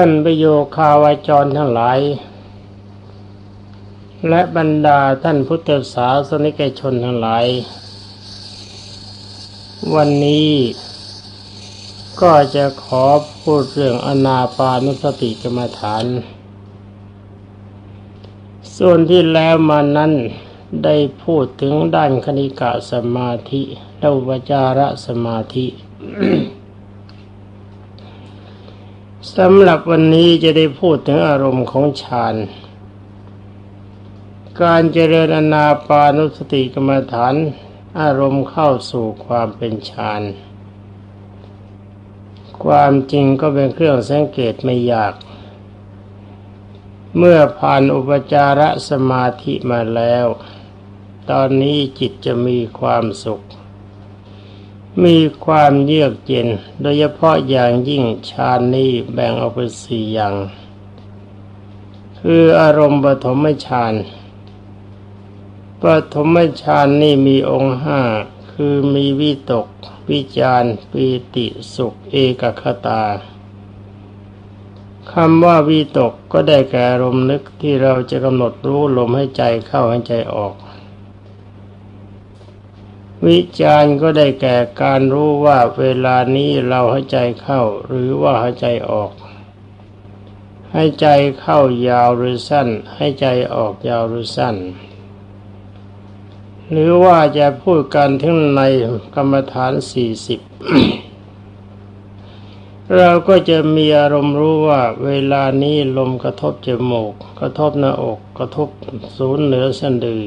ท่านประโยคาวาจรทั้งหลาย และบรรดาท่านพุทธศาสนิกชนทั้งหลาย วันนี้ก็จะขอพูดเรื่องอนาปานุสติกรรมฐาน ส่วนที่แล้วมานั้นได้พูดถึงด้านคณิกะสมาธิและอุปจารสมาธิ สำหรับวันนี้จะได้พูดถึงอารมณ์ของฌาน การเจริญอนาปานุสติกรรมฐาน อารมณ์เข้าสู่ความเป็นฌาน ความจริงก็เป็นเครื่องสังเกตไม่ยาก เมื่อผ่านอุปจารสมาธิมาแล้ว ตอนนี้จิตจะมีความสุข มีความเยือกเย็น โดยเฉพาะอย่างยิ่งฌานนี้แบ่งออกเป็นสี่อย่าง คืออารมณ์ปฐมฌานปฐมฌานนี่มีองค์ห้าคือมีวิตก วิจารปีติสุขเอกคตาคำว่าวิตกก็ได้แก่อารมณ์นึกที่เราจะกำหนดรู้ลมให้ใจเข้าให้ใจออก วิจารก็ได้แก่การรู้ว่าเวลานี้เราให้ใจเข้าหรือว่าให้ใจออก ให้ใจเข้ายาวหรือสั้น ให้ใจออกยาวหรือสั้น หรือว่าจะพูดกันถึงในกรรมฐานสี่สิบเราก็จะมีอารมณ์รู้ว่าเวลานี้ลมกระทบจมูก กระทบหน้าอก กระทบศูนย์เหนือเสะดือ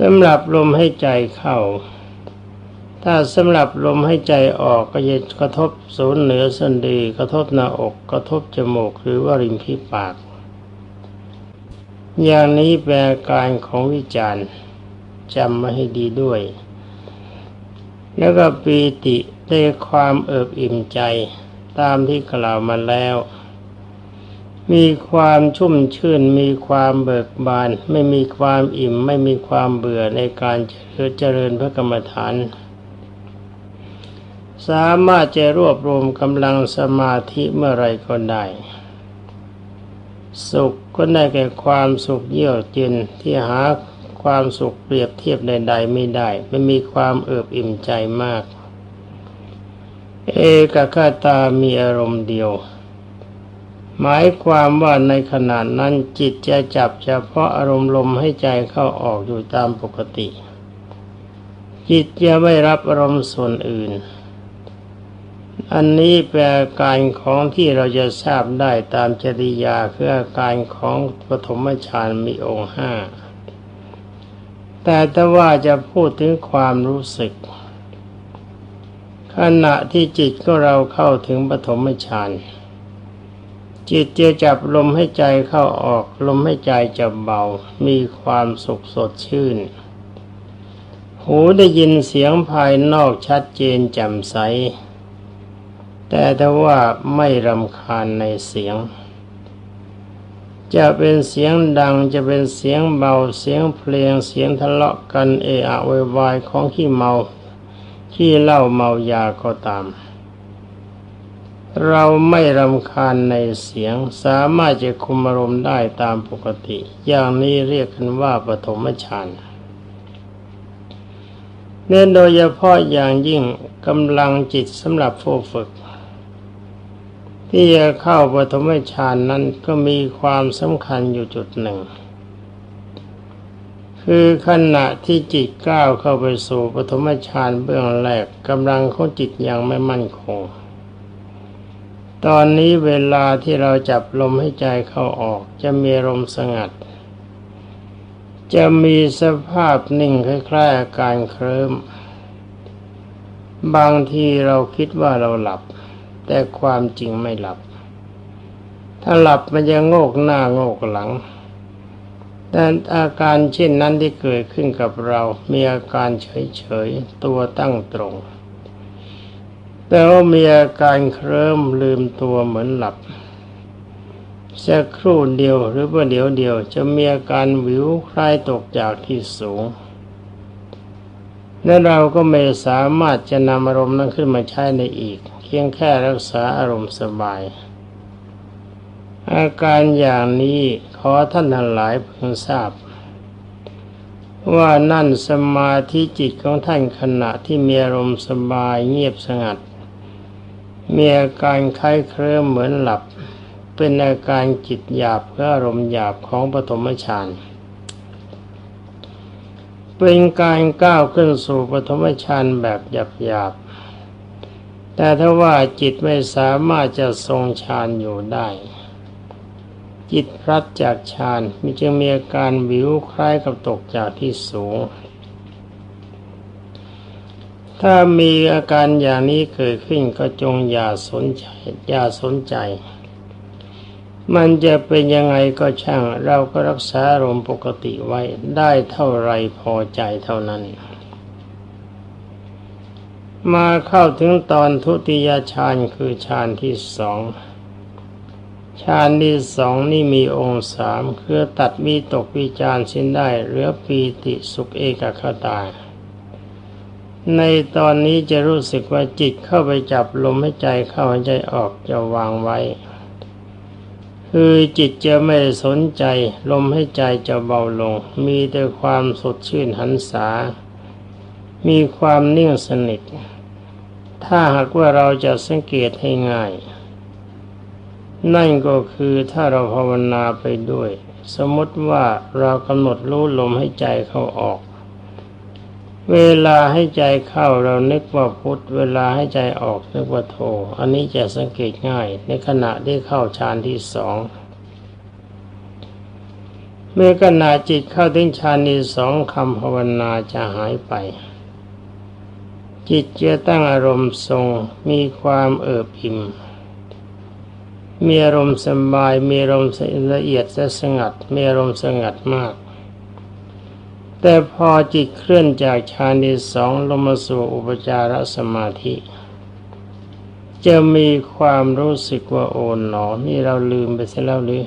สำหรับลมให้ใจเข้า ถ้าสำหรับลมให้ใจออกก็จะกระทบศูนย์เหนือสะดือกระทบหน้าอกกระทบจมูกหรือว่าริมฝีปาก อย่างนี้แปลการของวิจารณ์จำมาให้ดีด้วย แล้วก็ปีติได้ความเอิบอิ่มใจตามที่กล่าวมาแล้ว มีความชุ่มชื่น มีความเบิกบาน ไม่มีความอิ่ม ไม่มีความเบื่อในการเจริญพระกรรมฐาน สามารถจะรวบรวมกำลังสมาธิเมื่อไรก็ได้ สุขก็ได้แก่ความสุขเยือกเย็นที่หาความสุขเปรียบเทียบใดๆไม่ได้ ไม่มีความเอิบอิ่มใจมาก เอกคตามีอารมณ์เดียว หมายความว่าในขณะนั้นจิตจะจับเฉพาะอารมณ์ลมให้ใจเข้าออกอยู่ตามปกติ จิตจะไม่รับอารมณ์ส่วนอื่น อันนี้แปลการของที่เราจะทราบได้ตามจริยาคืออาการของปฐมฌานมีองค์ห้าแต่ถ้าว่าจะพูดถึงความรู้สึก ขณะที่จิตก็เราเข้าถึงปฐมฌาน จิตจะจับลมให้ใจเข้าออก ลมให้ใจจะเบา มีความสุขสดชื่น หูได้ยินเสียงภายนอกชัดเจนแจ่มใส แต่ถ้าว่าไม่รำคาญในเสียง จะเป็นเสียงดังจะเป็นเสียงเบาเสียงเพลงเสียงทะเลาะกันเอะอะวายของขี้เมา ขี้เหล้าเมายาก็ตาม เราไม่รำคาญในเสียงสามารถจะคุมอารมณ์ได้ตามปกติ อย่างนี้เรียกกันว่าปฐมฌานเน้นโดยเฉพาะอย่างยิ่งกำลังจิตสำหรับผู้ฝึก ที่จะเข้าปฐมฌานนั้นก็มีความสำคัญอยู่จุดหนึ่ง คือขณะที่จิตก้าวเข้าไปสู่ปฐมฌานเบื้องแรกกำลังของจิตยังไม่มั่นคง ตอนนี้เวลาที่เราจับลมให้ใจเข้าออก จะมีลมสงัด จะมีสภาพนิ่งคล้ายๆอาการเคลิ้มบางทีเราคิดว่าเราหลับ แต่ความจริงไม่หลับ ถ้าหลับมันจะโงกหน้าโงกหลัง แต่อาการเช่นนั้นที่เกิดขึ้นกับเรา มีอาการเฉยๆ ตัวตั้งตรง แต่ว่ามีอาการเคลิ้มลืมตัวเหมือนหลับสักครู่เดียวหรือว่าเดี๋ยวเดียว จะมีอาการวิวคล้ายตกจากที่สูง และเราก็ไม่สามารถจะนำอารมณ์นั้นขึ้นมาใช้ในอีก เพียงแค่รักษาอารมณ์สบาย อาการอย่างนี้ขอท่านทั้งหลายเพิ่งทราบ ว่านั่นสมาธิจิตของท่านขณะที่มีอารมณ์สบายเงียบสงัด มีอาการคล้ายเคลิ้มเหมือนหลับ เป็นอาการจิตหยาบเพื่ออารมณ์หยาบของปฐมฌานเป็นการก้าวขึ้นสู่ปฐมฌานแบบหยาบๆแต่ถ้าว่าจิตไม่สามารถจะทรงฌานอยู่ได้ จิตพลัดจากฌานมีจึงมีอาการวิวคล้ายกับตกจากที่สูง ถ้ามีอาการอย่างนี้เกิดขึ้นก็จงอย่าสนใจอย่าสนใจ มันจะเป็นยังไงก็ช่าง เราก็รักษาอารมณ์ปกติไว้ได้เท่าไรพอใจเท่านั้น มาเข้าถึงตอนทุติยฌานคือฌานที่สองฌานที่สองนี่มีองค์สามคือตัดมีตกวิจารสิ้นได้เหลือปีติสุขเอกคตา ในตอนนี้จะรู้สึกว่าจิตเข้าไปจับลมให้ใจเข้าให้ใจออกจะวางไว้ คือจิตจะไม่สนใจ ลมให้ใจจะเบาลง มีแต่ความสดชื่นหันษา มีความนิ่งสนิท ถ้าหากว่าเราจะสังเกตให้ง่าย นั่นก็คือถ้าเราภาวนาไปด้วย สมมติว่าเรากำหนดรู้ลมให้ใจเข้าออก เวลาให้ใจเข้าเรานึกว่าพุทธเวลาให้ใจออกนึกว่าโท อันนี้จะสังเกตง่าย ในขณะที่เข้าฌานที่สองเมื่อขณะจิตเข้าถึงฌานที่สองคำภาวนาจะหายไป จิตจะตั้งอารมณ์ทรงมีความเอิบอิ่มมีอารมณ์สบายมีอารมณ์ละเอียดและสงัดมีอารมณ์สงัดมาก แต่พอจิตเคลื่อนจากฌานที่สองลงมาสู่อุปจารสมาธิ จะมีความรู้สึกว่าโอนหนอ นี่เราลืมไปเสียแล้วหรือ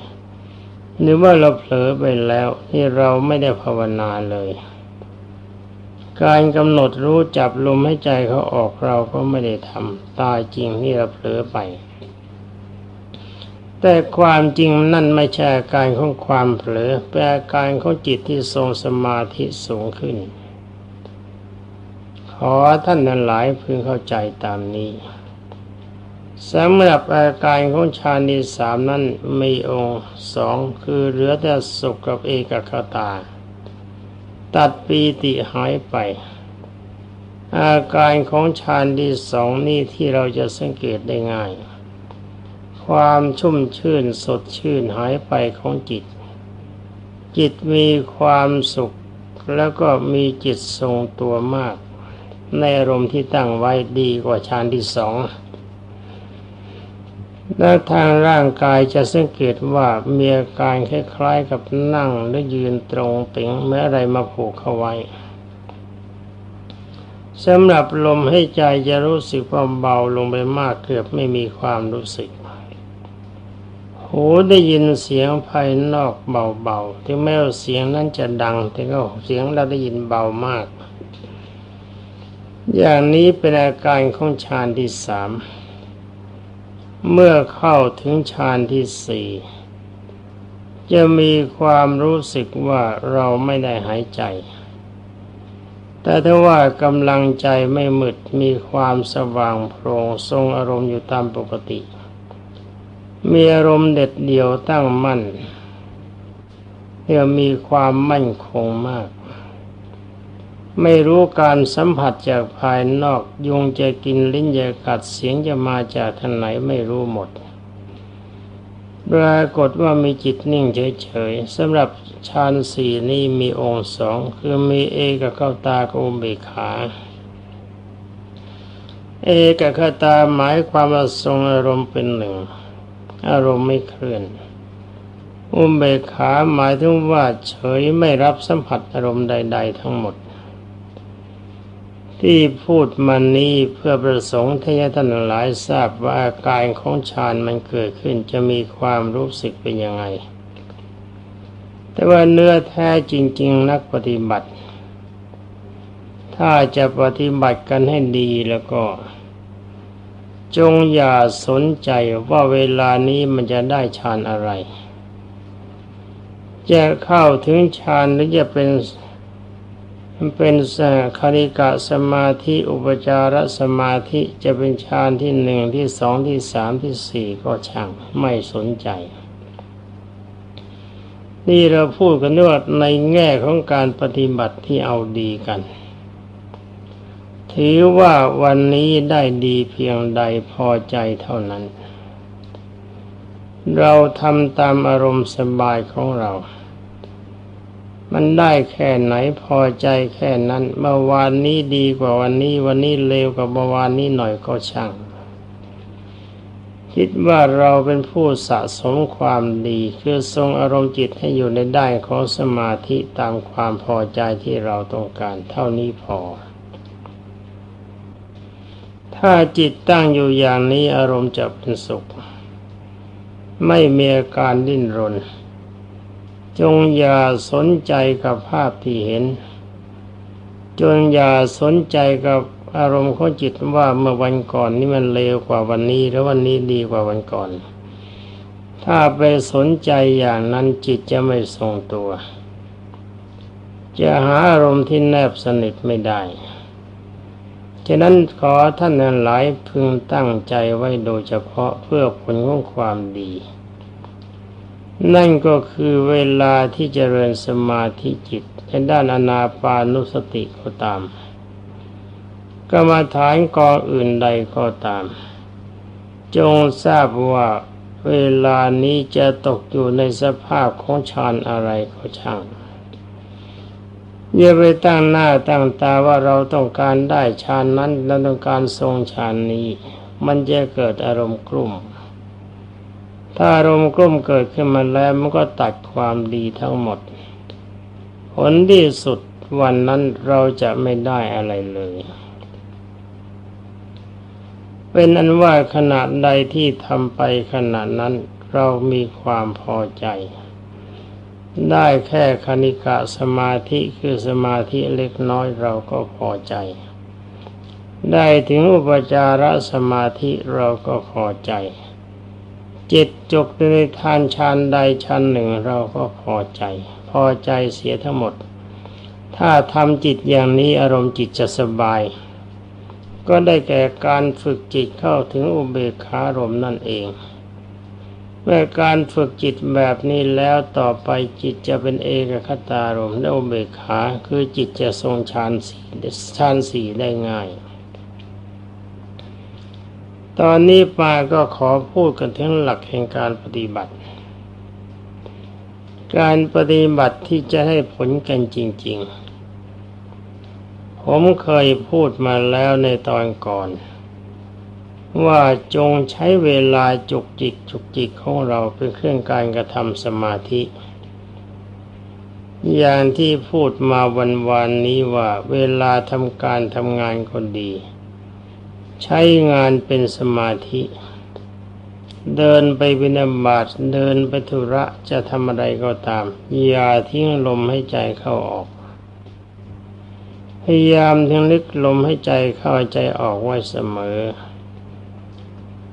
หรือว่าเราเผลอไปแล้วนี่เราไม่ได้ภาวนาเลย การกำหนดรู้จับลมให้ใจเขาออกเราก็ไม่ได้ทำตายจริงนี่เราเผลอไป แต่ความจริงนั่นไม่ใช่อาการของความเผลอเป็นอาการของจิตที่ทรงสมาธิสูงขึ้น ขอท่านนั้นหลายพึงเข้าใจตามนี้สำหรับอาการของฌานที่สามนั้นมีองค์สองคือเหลือแต่สุขกับเอกคตา ตัดปีติหายไป อาการของฌานที่สองนี่ที่เราจะสังเกตได้ง่าย ความชุ่มชื่นสดชื่นหายไปของจิต จิตมีความสุขแล้วก็มีจิตทรงตัวมาก ในอารมณ์ที่ตั้งไว้ดีกว่าฌานที่สองและทางร่างกายจะสังเกตว่ามีอาการคล้ายๆกับนั่งหรือยืนตรงเป่งเมื่ออะไรมาผูกเข้าไว้สำหรับลมให้ใจจะรู้สึกว่าเบาลงไปมากเกือบไม่มีความรู้สึก หูได้ยินเสียงภายนอกเบาๆ ถึงแม้ว่าเสียงนั้นจะดัง แต่ก็เสียงเราได้ยินเบามาก อย่างนี้เป็นอาการของฌานที่สาม เมื่อเข้าถึงฌานที่สี่จะมีความรู้สึกว่าเราไม่ได้หายใจ แต่ถ้าว่ากำลังใจไม่มืดมีความสว่างโพรงทรงอารมณ์อยู่ตามปกติ มีอารมณ์เด็ดเดี่ยวตั้งมั่นเรียมีความมั่นคงมาก ไม่รู้การสัมผัสจากภายนอก ยุงจะกินลิ้นจะกัดเสียงจะมาจากทางไหนไม่รู้หมดปรากฏว่ามีจิตนิ่งเฉยๆสำหรับฌานสี่นี้มีองค์สองคือมีเอกเข้าตากับอุเบกขา เอกคตาหมายความว่าทรงอารมณ์เป็นหนึ่ง อารมณ์ไม่เคลื่อน อุเบกขาหมายถึงว่าเฉยไม่รับสัมผัสอารมณ์ใด ๆ ทั้งหมด ที่พูดมานี้เพื่อประสงค์ที่ท่านหลายทราบว่าอาการของฌานมันเกิดขึ้นจะมีความรู้สึกเป็นยังไง แต่ว่าเนื้อแท้จริง ๆ นักปฏิบัติ ถ้าจะปฏิบัติกันให้ดีแล้วก็ จงอย่าสนใจว่าเวลานี้มันจะได้ฌานอะไร จะเข้าถึงฌานหรือจะเป็นเป็นคาริกะสมาธิอุปจารสมาธิจะเป็นฌานที่หนึ่งที่สองที่สามที่สี่ก็ช่างไม่สนใจ นี่เราพูดกันด้วยในแง่ของการปฏิบัติที่เอาดีกัน ถือว่าวันนี้ได้ดีเพียงใดพอใจเท่านั้น เราทำตามอารมณ์สบายของเรา มันได้แค่ไหนพอใจแค่นั้น เมื่อวานนี้ดีกว่าวันนี้ วันนี้เลวกว่าเมื่อวานนี้หน่อยก็ช่าง คิดว่าเราเป็นผู้สะสมความดี คือทรงอารมณ์จิตให้อยู่ในได้ของสมาธิตามความพอใจที่เราต้องการเท่านี้พอ ถ้าจิตตั้งอยู่อย่างนี้อารมณ์จะเป็นสุข ไม่มีอาการดิ้นรน จงอย่าสนใจกับภาพที่เห็น จงอย่าสนใจกับอารมณ์ของจิตว่าเมื่อวันก่อนนี่มันเลวกว่าวันนี้แล้ววันนี้ดีกว่าวันก่อน ถ้าไปสนใจอย่างนั้นจิตจะไม่ทรงตัว จะหาอารมณ์ที่แนบสนิทไม่ได้ ฉะนั้นขอท่านหลายพึงตั้งใจไว้โดยเฉพาะเพื่อผลของความดี นั่นก็คือเวลาที่เจริญสมาธิจิตในด้านอนาปานุสติก็ตามกรรมฐานกองอื่นใดก็ตาม จงทราบว่าเวลานี้จะตกอยู่ในสภาพของฌานอะไรก็ช่าง อย่าไปตั้งหน้าตั้งตาว่าเราต้องการได้ฌานนั้นเราต้องการทรงฌานนี้ มันจะเกิดอารมณ์กลุ่ม ถ้าอารมณ์กลุ้มเกิดขึ้นมาแล้วมันก็ตัดความดีทั้งหมด ผลที่สุดวันนั้นเราจะไม่ได้อะไรเลย เป็นอันว่าขณะใดที่ทำไปขณะนั้นเรามีความพอใจ ได้แค่คณิกะสมาธิคือสมาธิเล็กน้อยเราก็พอใจ ได้ถึงอุปจารสมาธิเราก็พอใจ จิตจกในทานชานใดชานหนึ่งเราก็พอใจ พอใจเสียทั้งหมด ถ้าทำจิตอย่างนี้อารมณ์จิตจะสบาย ก็ได้แก่การฝึกจิตเข้าถึงอุเบกขารมนั่นเอง เมื่อการฝึกจิตแบบนี้แล้วต่อไปจิตจะเป็นเอกคตารมและอุเบกขาคือจิตจะทรงฌานสีฌานสีได้ง่าย ตอนนี้ปาก็ขอพูดกันถึงหลักแห่งการปฏิบัติ การปฏิบัติที่จะให้ผลกันจริง ๆ ผมเคยพูดมาแล้วในตอนก่อน ว่าจงใช้เวลาจุกจิกจุกจิกของเราเป็นเครื่องการกระทำสมาธิ อย่างที่พูดมาวันวานนี้ว่าเวลาทำการทำงานคนดี ใช้งานเป็นสมาธิ เดินไปบินาบาตเดินไปธุระจะทำอะไรก็ตาม อย่าทิ้งลมให้ใจเข้าออก พยายามทิ้งลึกลมให้ใจเข้าใจออกไว้เสมอ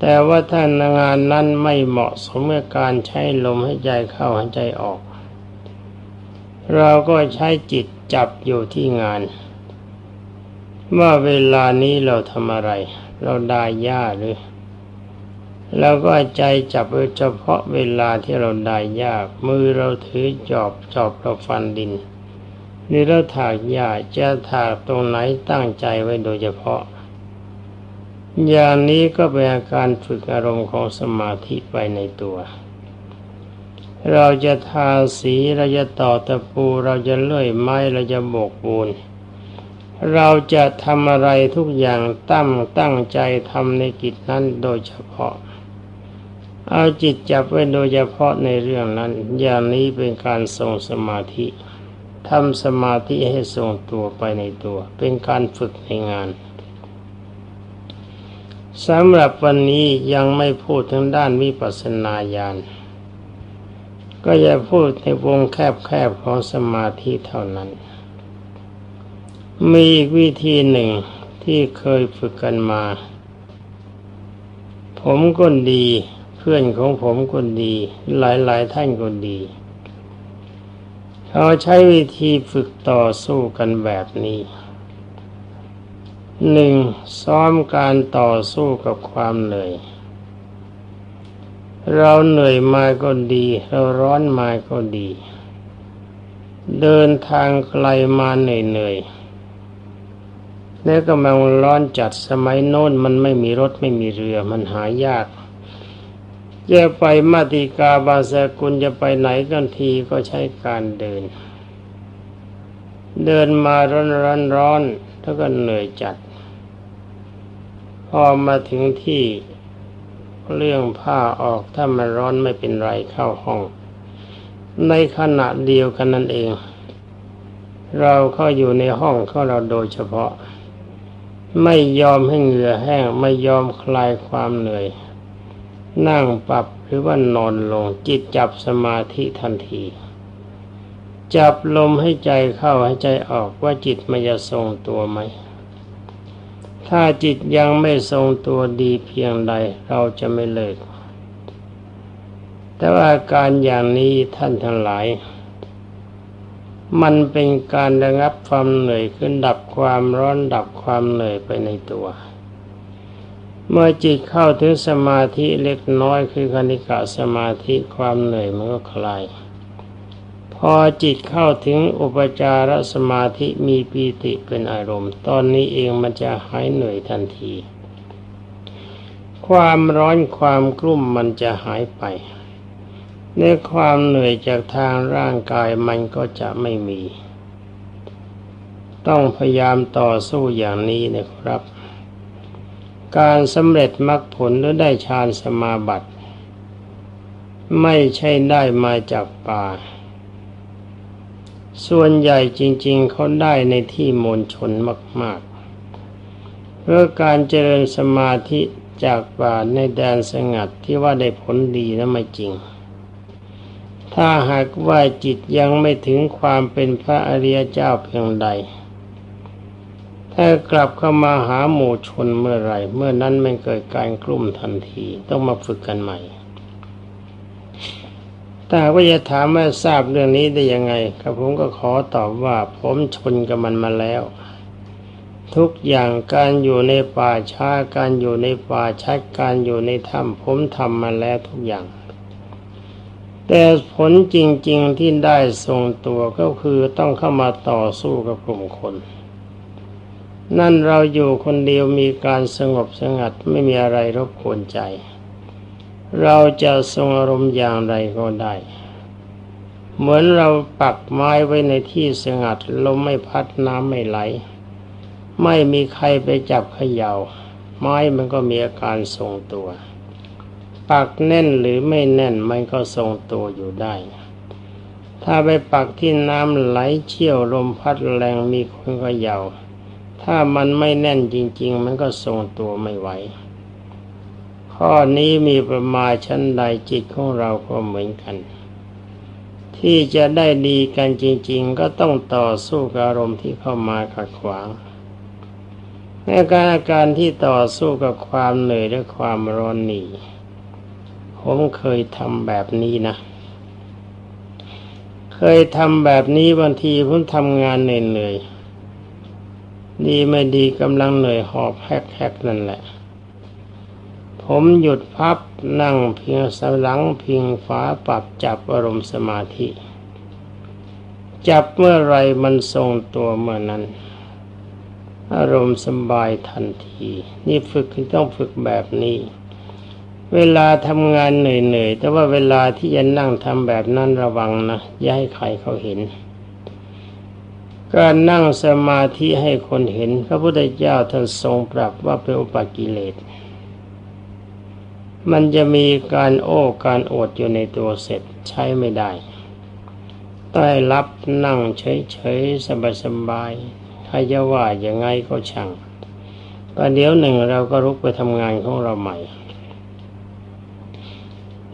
แต่ว่าถ้างานนั้นไม่เหมาะสมกับการใช้ลมให้ใจเข้าให้ใจออก เราก็ใช้จิตจับอยู่ที่งาน ว่าเวลานี้เราทำอะไร เราได้ย่าหรือเราก็ใจจับเฉพาะเวลาที่เราได้ยามือเราถือจอบจอบเราฟันดินนี่เราถากหญ้าจะถากตรงไหนตั้งใจไว้โดยเฉพาะ อย่างนี้ก็เป็นอาการฝึกอารมณ์ของสมาธิไปในตัว เราจะทาสีเราจะต่อตะปูเราจะเลื่อยไม้เราจะโบกปูน เราจะทำอะไรทุกอย่างตั้งตั้งใจทำในกิจนั้นโดยเฉพาะ เอาจิตจับไว้โดยเฉพาะในเรื่องนั้น อย่างนี้เป็นการทรงสมาธิทำสมาธิให้ทรงตัวไปในตัว เป็นการฝึกในงาน สำหรับวันนี้ยังไม่พูดถึงด้านวิปัสสนาญาณก็จะพูดในวงแคบๆของสมาธิเท่านั้น มีอีกวิธีหนึ่งที่เคยฝึกกันมา ผมก็ดี เพื่อนของผมก็ดี หลายๆท่านก็ดี เขาใช้วิธีฝึกต่อสู้กันแบบนี้ หนึ่งซ้อมการต่อสู้กับความเหนื่อย เราเหนื่อยมาก็ดี เราร้อนมาก็ดี เดินทางไกลมาเหนื่อยๆแล้วก็มันร้อนจัดสมัยโน้นมันไม่มีรถไม่มีเรือมันหายากจะไปมาติกาบาสกุลจะไปไหนกันทีก็ใช้การเดิน เดินมาร้อนร้อนร้อนแล้วก็เหนื่อยจัด พอมาถึงที่เรื่องผ้าออกถ้ามันร้อนไม่เป็นไรเข้าห้อง ในขณะเดียวกันนั่นเอง เราเข้าอยู่ในห้องของเราโดยเฉพาะ ไม่ยอมให้เหงื่อแห้ง ไม่ยอมคลายความเหนื่อย นั่งปรับหรือว่านอนลงจิตจับสมาธิทันที จับลมให้ใจเข้าให้ใจออกว่าจิตมันจะทรงตัวไหม ถ้าจิตยังไม่ทรงตัวดีเพียงใดเราจะไม่เลิก แต่ว่าการอย่างนี้ท่านทั้งหลาย มันเป็นการระงับความเหนื่อยขึ้นดับความร้อนดับความเหนื่อยไปในตัว เมื่อจิตเข้าถึงสมาธิเล็กน้อยคือคณิกะสมาธิความเหนื่อยมันก็คลาย อจิตเข้าถึงอุปจารสมาธิมีปีติเป็นอารมณ์ ตอนนี้เองมันจะหายเหนื่อยทันที ความร้อนความกลุ่มมันจะหายไปในความเหนื่อยจากทางร่างกายมันก็จะไม่มี ต้องพยายามต่อสู้อย่างนี้นะครับ การสำเร็จมรรคผลหรือได้ฌานสมาบัติ ไม่ใช่ได้มาจากป่า ส่วนใหญ่จริง ๆเขาได้ในที่มณฑลมาก ๆ เพื่อการเจริญสมาธิจากป่าในแดนสงัดที่ว่าได้ผลดีนะไม่จริง ถ้าหากว่าจิตยังไม่ถึงความเป็นพระอริยเจ้าเพียงใด ถ้ากลับเข้ามาหาหมู่ชนเมื่อไรเมื่อนั้นมันเกิดการกลุ่มทันทีต้องมาฝึกกันใหม่ ถ้าว่าจะถามว่าทราบเรื่องนี้ได้ยังไงครับผมก็ขอตอบว่าผมชนกับมันมาแล้ว ทุกอย่างการอยู่ในป่าช้าการอยู่ในป่าชัดการอยู่ในถ้ำผมทำมาแล้วทุกอย่าง แต่ผลจริง ๆที่ได้ทรงตัวก็คือต้องเข้ามาต่อสู้กับกลุ่มคน นั่นเราอยู่คนเดียวมีการสงบสงัดไม่มีอะไรรบกวนใจ เราจะทรงอารมณ์อย่างไรก็ได้ เหมือนเราปักไม้ไว้ในที่สงัดลมไม่พัดน้ำไม่ไหล ไม่มีใครไปจับเขยา่า ไม้มันก็มีอาการทรงตัว ปักแน่นหรือไม่แน่นมันก็ทรงตัวอยู่ได้ ถ้าไปปักที่น้ำไหลเชี่ยวลมพัดแรงมีคนเขยา่า ถ้ามันไม่แน่นจริง ๆ มันก็ทรงตัวไม่ไหว ข้อนี้มีประมาณชั้นใดจิตของเราก็เหมือนกัน ที่จะได้ดีกันจริง ๆ ก็ต้องต่อสู้กับอารมณ์ที่เข้ามาขัดขวางในการอาการที่ต่อสู้กับความเหนื่อยและความร้อนนี่ผมเคยทำแบบนี้นะ เคยทำแบบนี้บางทีผมทำงานเหนื่อยๆดีไม่ดีกำลังเหนื่อยหอบแฮกๆนั่นแหละ ผมหยุดพับนั่งเพียงสลังพิงฝาปรับจับอารมณ์สมาธิ จับเมื่อไรมันทรงตัวเมื่อนั้น อารมณ์สบายทันที นี่ฝึกคือต้องฝึกแบบนี้ เวลาทำงานเหนื่อยๆ แต่ว่าเวลาที่จะนั่งทำแบบนั้นระวังนะอย่าให้ใครเขาเห็นการนั่งสมาธิให้คนเห็น พระพุทธเจ้าท่านทรงปรับว่าเป็นอุปกิเลส มันจะมีการโอ้การอดอยู่ในตัวเสร็จใช้ไม่ได้ต้รับนั่งเฉยๆ สบายๆใครจะว่ายังไงก็ช่างประเดี๋ยวหนึ่งเราก็รุกไปทำงานของเราใหม่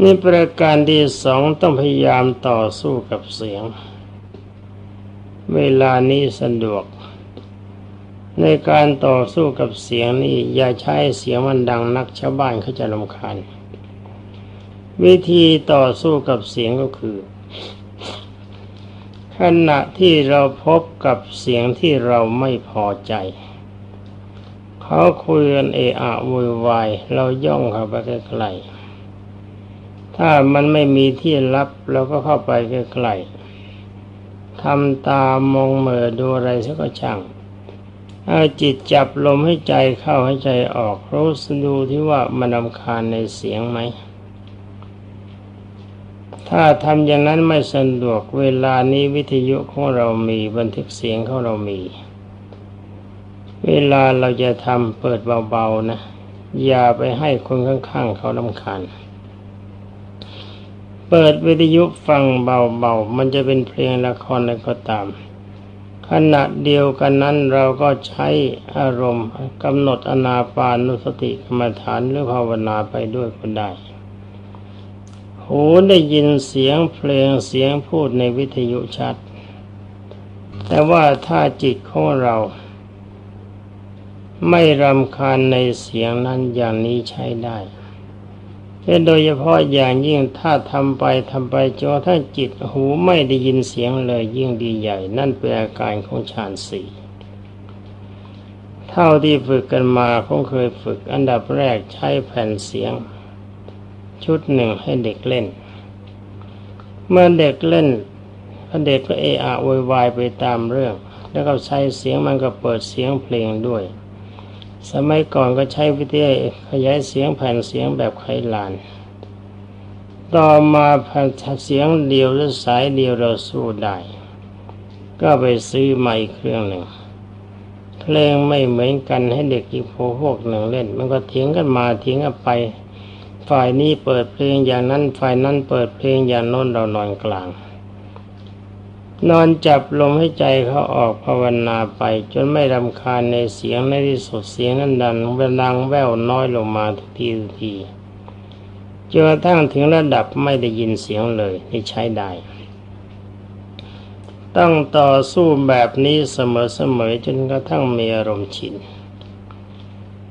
นี่ประการที่สองต้องพยายามต่อสู้กับเสียง เวลานี้สะดวก ในการต่อสู้กับเสียงนี่อย่าใช้เสียงมันดังนักชาวบ้านเขาจะรำคาญวิธีต่อสู้กับเสียงก็คือ ขณะที่เราพบกับเสียงที่เราไม่พอใจ เขาคุยกันเอะอะโวยวายเราย่องเข้าไปใกล้ๆถ้ามันไม่มีที่รับเราก็เข้าไปใกล้ๆทำตามองเหม่อดูอะไรสักช่าง เอาจิตจับลมให้ใจเข้าให้ใจออกรู้สดูที่ว่ามันรำคาญในเสียงไหม ถ้าทำอย่างนั้นไม่สะดวกเวลานี้วิทยุของเรามีบันทึกเสียงของเรามี เวลาเราจะทำเปิดเบาๆนะ อย่าไปให้คนข้างๆเขาลำคาญเปิดวิทยุฟังเบาๆ มันจะเป็นเพลงละครอะไรก็ตาม ขณะเดียวกันนั้นเราก็ใช้อารมณ์กำหนดอนาปานุสติกรรมฐานหรือภาวนาไปด้วยก็ได้ หูได้ยินเสียงเพลงเสียงพูดในวิทยุชัด แต่ว่าถ้าจิตของเรา ไม่รำคาญในเสียงนั้นอย่างนี้ใช้ได้ โดยเฉพาะอย่างยิ่งถ้าทำไปทำไปจนถ้าจิตหูไม่ได้ยินเสียงเลยยิ่งดีใหญ่ นั่นเป็นอาการของฌานสี่เท่าที่ฝึกกันมาคงเคยฝึกอันดับแรกใช้แผ่นเสียง ชุดหนึ่งให้เด็กเล่น เมื่อเด็กเล่นเด็กก็เอะอะโวยวายไปตามเรื่อง แล้วก็ใช้เสียงมันก็เปิดเสียงเพลงด้วย สมัยก่อนก็ใช้วิทยุขยายเสียงแผ่นเสียงแบบไขลาน ต่อมาแผ่นเสียงเดียวหรือสายเดียวเราสู้ได้ ก็ไปซื้อใหม่เครื่องหนึ่งเพลงไม่เหมือนกันให้เด็กอีกพวกหนึ่งเล่น มันก็เถียงกันมาเถียงกันไป ฝ่ายนี้เปิดเพลงอย่างนั้นฝ่ายนั้นเปิดเพลงอย่างโน้นเรานอนกลาง นอนจับลมให้ใจเขาออกภาวนาไป จนไม่รำคาญในเสียงในที่สุดเสียงนั้นดันเวลังแววน้อยลงมาทุกทีทุกทีจนกระทั่งถึงระดับไม่ได้ยินเสียงเลยที่ใช้ได้ต้องต่อสู้แบบนี้เสมอๆจนกระทั่งมีอารมณ์ชิน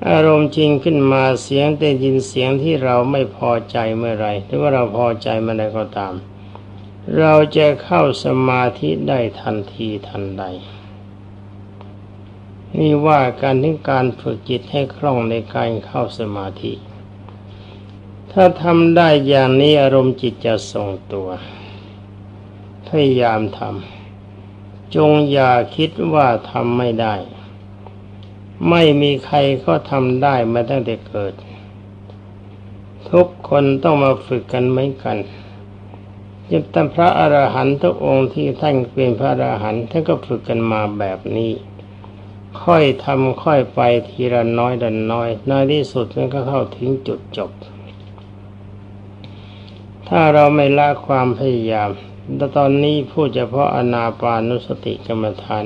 อารมณ์จริงขึ้นมาเสียงได้ยินเสียงที่เราไม่พอใจเมื่อไรหรือว่าเราพอใจเมื่อไรก็ตาม เราจะเข้าสมาธิได้ทันทีทันใด นี่ว่าการถึงการฝึกจิตให้คล่องในการเข้าสมาธิ ถ้าทำได้อย่างนี้อารมณ์จิตจะทรงตัว พยายามทำจงอย่าคิดว่าทำไม่ได้ ไม่มีใครก็ทำได้มาตั้งแต่เกิด ทุกคนต้องมาฝึกกันเหมือนกัน ยังท่านพระอรหันต์ทุกองค์ที่ท่านเป็นพระอรหันต์ท่านก็ฝึกกันมาแบบนี้ ค่อยทำค่อยไปทีละน้อยดันน้อยในที่สุดมันก็เข้าถึงจุดจบ ถ้าเราไม่ละความพยายามแต่ตอนนี้พูดเฉพาะอนาปานุสติกรรมฐาน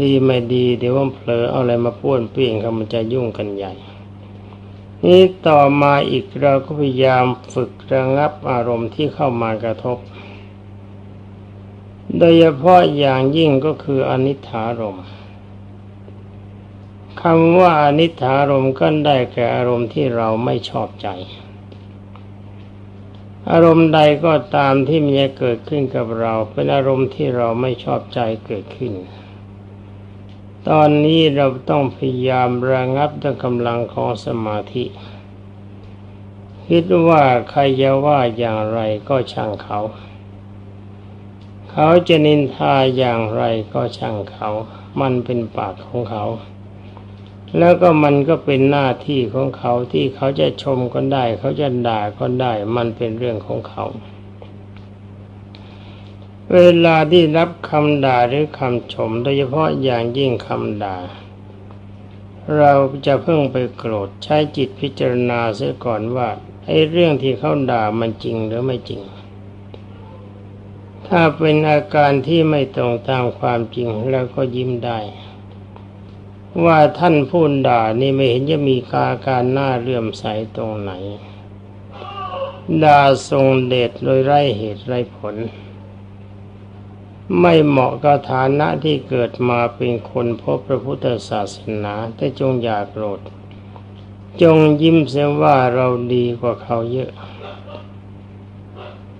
ดีไม่ดีเดี๋ยวว่าเผลอเอาอะไรมาป้วนเปลี่ยนเขามันจะยุ่งกันใหญ่ นี้ต่อมาอีกเราก็พยายามฝึกระงับอารมณ์ที่เข้ามากระทบ โดยเฉพาะอย่างยิ่งก็คืออนิถารมคำว่าอนิถารมก็ได้แก่อารมณ์ที่เราไม่ชอบใจ อารมณ์ใดก็ตามที่มีเกิดขึ้นกับเรา เป็นอารมณ์ที่เราไม่ชอบใจเกิดขึ้น ตอนนี้เราต้องพยายามระงับด้วยกำลังของสมาธิ คิดว่าใครจะว่าอย่างไรก็ช่างเขา เขาจะนินทาอย่างไรก็ช่างเขา มันเป็นปากของเขา แล้วก็มันก็เป็นหน้าที่ของเขาที่เขาจะชมก็ได้ เขาจะด่าก็ได้ มันเป็นเรื่องของเขา เวลาที่รับคำด่าหรือคำชม โดยเฉพาะอย่างยิ่งคำด่า เราจะเพิ่งไปโกรธใช้จิตพิจารณาเสียก่อนว่าไอ้เรื่องที่เขาด่ามันจริงหรือไม่จริง ถ้าเป็นอาการที่ไม่ตรงตามความจริงเราก็ยิ้มได้ ว่าท่านพูดด่านี่ไม่เห็นจะมีกาการหน้าเลื่อมใสตรงไหน ด่าทรงเดชโดยไร้เหตุไร้ผล ไม่เหมาะกับฐานะที่เกิดมาเป็นคนพบพระพุทธศาสนาแต่จงอย่าโกรธ จงยิ้มเสียว่าเราดีกว่าเขาเยอะ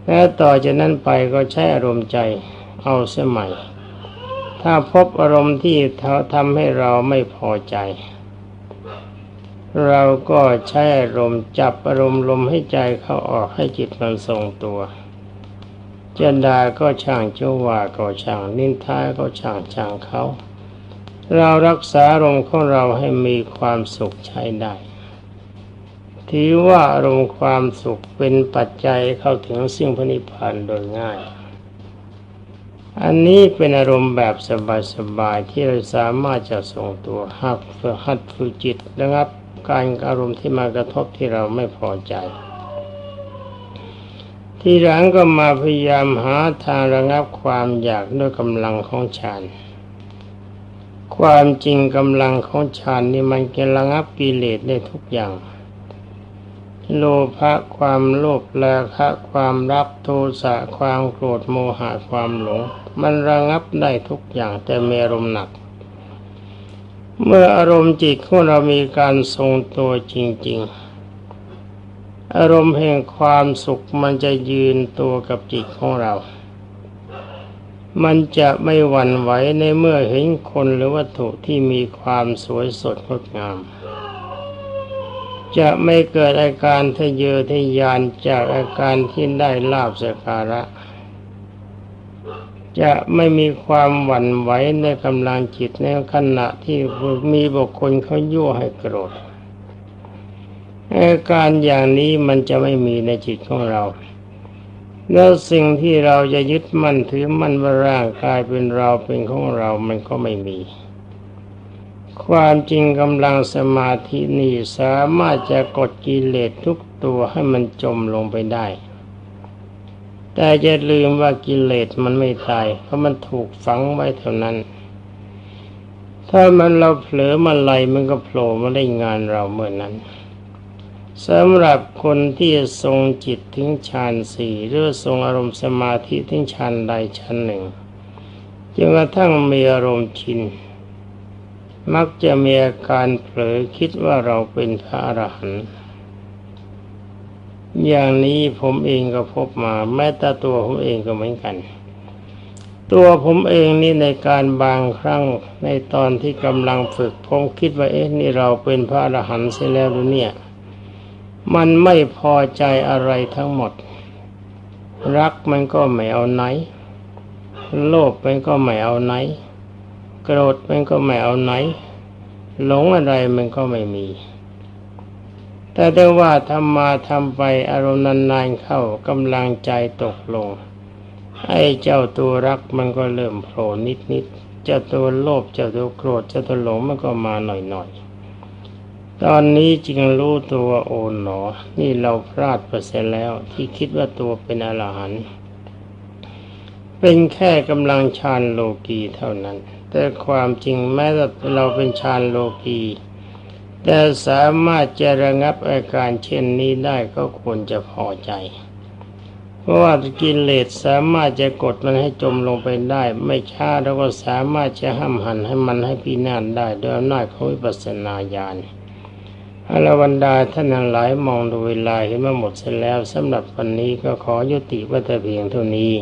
และต่อจากนั้นไปก็ใช้อารมณ์ใจเอาเสียใหม่ ถ้าพบอารมณ์ที่ทำให้เราไม่พอใจ เราก็ใช้อารมณ์จับอารมณ์ลมให้ใจเข้าออกให้จิตมันทรงตัว จะด่าก็ช่างจะว่าก็ช่างนินทาก็ช่างช่างเขาเรารักษาอารมณ์ของเราให้มีความสุขใช้ได้ถือว่าอารมณ์ความสุขเป็นปัจจัยเข้าถึงสิ่งพระนิพพานโดยง่าย อันนี้เป็นอารมณ์แบบสบายๆที่เราสามารถจะส่งตัวหักฝึกหัดฝึกจิตนะครับ การอารมณ์ที่มากระทบที่เราไม่พอใจ ทีหลังก็มาพยายามหาทางระงับความอยากด้วยกำลังของฌานความจริงกำลังของฌานนี่มันจะระงับกิเลสได้ทุกอย่าง โลภะความโลภราคะความรักโทสะความโกรธโมหะความหลง มันระงับได้ทุกอย่างแต่มีอารมณ์หนัก เมื่ออารมณ์จิตของเรามีการทรงตัวจริง ๆ อารมณ์แห่งความสุขมันจะยืนตัวกับจิตของเรา มันจะไม่หวั่นไหวในเมื่อเห็นคนหรือวัตถุที่มีความสวยสดงดงาม จะไม่เกิดอาการทะเยอทะยานจากอาการที่ได้ลาบสการะ จะไม่มีความหวั่นไหวในกำลังจิตในขณะที่มีบุคคลเขายั่วให้โกรธ อาการอย่างนี้มันจะไม่มีในจิตของเรา แล้วสิ่งที่เราจะยึดมั่นถือมั่นว่าร่างกายเป็นเราเป็นของเรามันก็ไม่มี ความจริงกำลังสมาธินี่สามารถจะกดกิเลสทุกตัวให้มันจมลงไปได้ แต่จะลืมว่ากิเลสมันไม่ตาย เพราะมันถูกฝังไว้เท่านั้น ถ้ามันเราเผลอมาไหลมันก็โผล่มาได้งานเราเมื่อนนั้น สำหรับคนที่ทรงจิตถึงฌานสี่หรือทรงอารมณ์สมาธิถึงฌานใดฌานหนึ่งจนกระทั่งมีอารมณ์ชิน มักจะมีอาการเผลอคิดว่าเราเป็นพระอรหันต์อย่างนี้ผมเองก็พบมา แม้แต่ตัวผมเองก็เหมือนกัน ตัวผมเองนี่ในการบางครั้งในตอนที่กำลังฝึกผมคิดว่าเอ๊ะนี่เราเป็นพระอรหันต์เสียแล้วหรือเนี่ย มันไม่พอใจอะไรทั้งหมด รักมันก็ไม่เอาไหน โลภมันก็ไม่เอาไหน โกรธมันก็ไม่เอาไหน หลงอะไรมันก็ไม่มี แต่ได้ว่าทำมาทำไปอารมณ์นานๆเข้ากำลังใจตกลง ไอ้เจ้าตัวรักมันก็เริ่มโผล่นิดๆเจ้าตัวโลภเจ้าตัวโกรธเจ้าตัวหลงมันก็มาหน่อยๆ ตอนนี้จึงรู้ตัวโอนหนอ นี่เราพลาดไปเสียแล้วที่คิดว่าตัวเป็นอรหันต์เป็นแค่กำลังฌานโลกีเท่านั้น แต่ความจริงแม้แต่เราเป็นฌานโลกีแต่สามารถจะระงับอาการเช่นนี้ได้ก็ควรจะพอใจ เพราะว่ากิเลสสามารถจะกดมันให้จมลงไปได้ ไม่ช้าเราก็สามารถจะห้ามหันให้มันให้พินาศได้โดยอำนาจของวิปัสสนาญาณ อรวันดาท่านหลายมองดูเวลาเห็นว่าหมดเสร็จแล้วสำหรับวันนี้ก็ขอยุติวัตเพียงเท่านี้